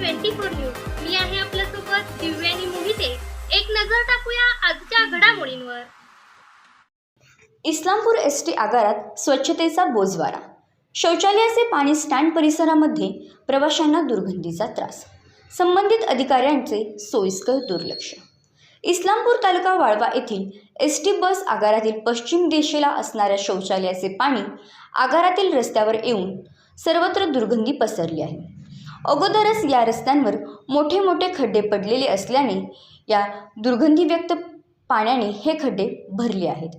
Twenty four news. मी आहे आपल्यासोबत दिव्यानी मोहिते. एक नजर टाकूया आजच्या घडामोडींवर. इस्लामपूर एस टी आगारात स्वच्छतेचा बोजवारा. शौचालयाचे पाणी स्टँड परिसरामध्ये प्रवाशांना दुर्गंधीचा त्रास. संबंधित अधिकाऱ्यांचे सोयीस्कर दुर्लक्ष. इस्लामपूर तालुका वाळवा येथील एस टी बस आगारातील पश्चिम दिशेला असणाऱ्या शौचालयाचे पाणी आगारातील रस्त्यावर येऊन सर्वत्र दुर्गंधी पसरली आहे. अगोदरच या रस्त्यांवर मोठे मोठे खड्डे पडलेले असल्याने या दुर्गंधी व्यक्त पाण्याने हे खड्डे भरले आहेत.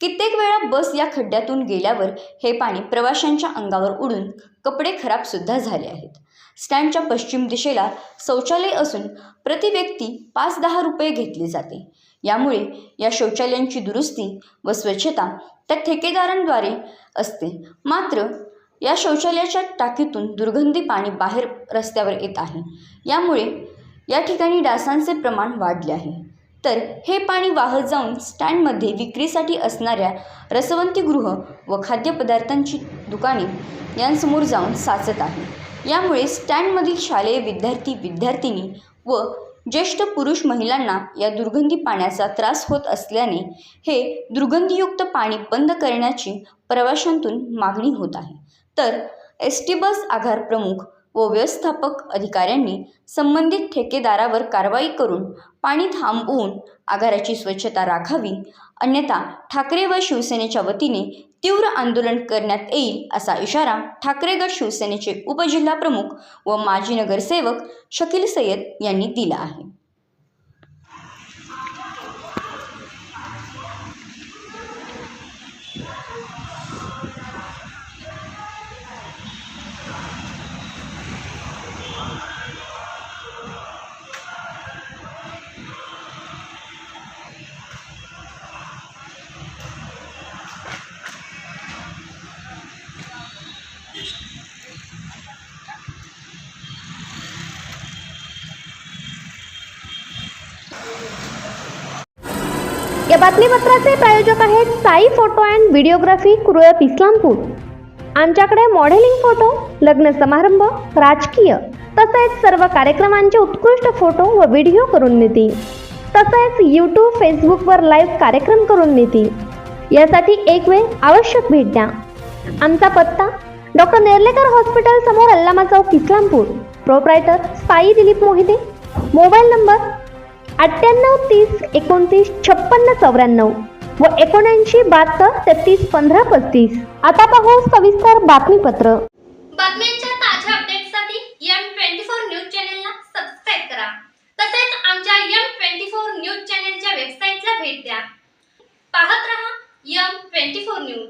कित्येक वेळा बस या खड्ड्यातून गेल्यावर हे पाणी प्रवाशांच्या अंगावर उडून कपडे खराबसुद्धा झाले आहेत. स्टँडच्या पश्चिम दिशेला शौचालय असून प्रति व्यक्ती पाच दहा रुपये घेतले जाते. यामुळे या शौचालयांची दुरुस्ती व स्वच्छता त्या ठेकेदारांद्वारे असते. मात्र या शौचालयाच्या टाकीतून दुर्गंधी पाणी बाहेर रस्त्यावर येत आहे. यामुळे या ठिकाणी डासांचे प्रमाण वाढले आहे. तर हे पाणी वाहत जाऊन स्टँडमध्ये विक्रीसाठी असणाऱ्या रसवंतीगृह व खाद्यपदार्थांची दुकाने यांसमोर जाऊन साचत आहे. यामुळे स्टँडमधील शालेय विद्यार्थी विद्यार्थिनी व ज्येष्ठ पुरुष महिलांना या दुर्गंधी पाण्याचा त्रास होत असल्याने हे दुर्गंधीयुक्त पाणी बंद करण्याची प्रवाशांतून मागणी होत आहे. तर एस टी बस आधार प्रमुख व व्यवस्थापक अधिकाऱ्यांनी संबंधित ठेकेदारावर कारवाई करून पाणी थांबवून आगाराची स्वच्छता राखावी अन्यथा ठाकरे व शिवसेनेच्या वतीने तीव्र आंदोलन करण्यात येईल असा इशारा ठाकरेगड शिवसेनेचे उपजिल्हा प्रमुख व माजी नगरसेवक शकील सय्यद यांनी दिला आहे. या बातमीपत्राचे प्रायोजक आहेत Sai photo and videography Kurlap Islampur. आमच्याकडे मॉडेलिंग फोटो लग्न समारंभ राजकीय तसेच सर्व कार्यक्रमांचे उत्कृष्ट फोटो व व्हिडिओ करून मिळतील. तसेच यूट्यूब फेसबुकवर लाईव्ह कार्यक्रम करून मिळतील. यासाठी एक वेळ आवश्यक भेट द्या. आमचा पत्ता डॉक्टर नेर्लेकर हॉस्पिटल समोर Allama Chowk Islampur. Proprietor Sai Dilip Mohite. Mobile number अठ्ठ्याण्णव तीस एकोणतीस छप्पन्न चौऱ्याण्णव व एकोणऐंशी बहात्तर तेहतीस पंधरा पस्तीस. आता पाहू सविस्तर बातमीपत्र. बातम्यांच्या ताज्या अपडेट्ससाठी एम ट्वेंटी फोर न्यूज चॅनेलला सबस्क्राईब करा. तसेच आमच्या एम ट्वेंटी फोर न्यूज चॅनेलच्या वेबसाईटला भेट द्या. पाहत रहा एम ट्वेंटी फोर न्यूज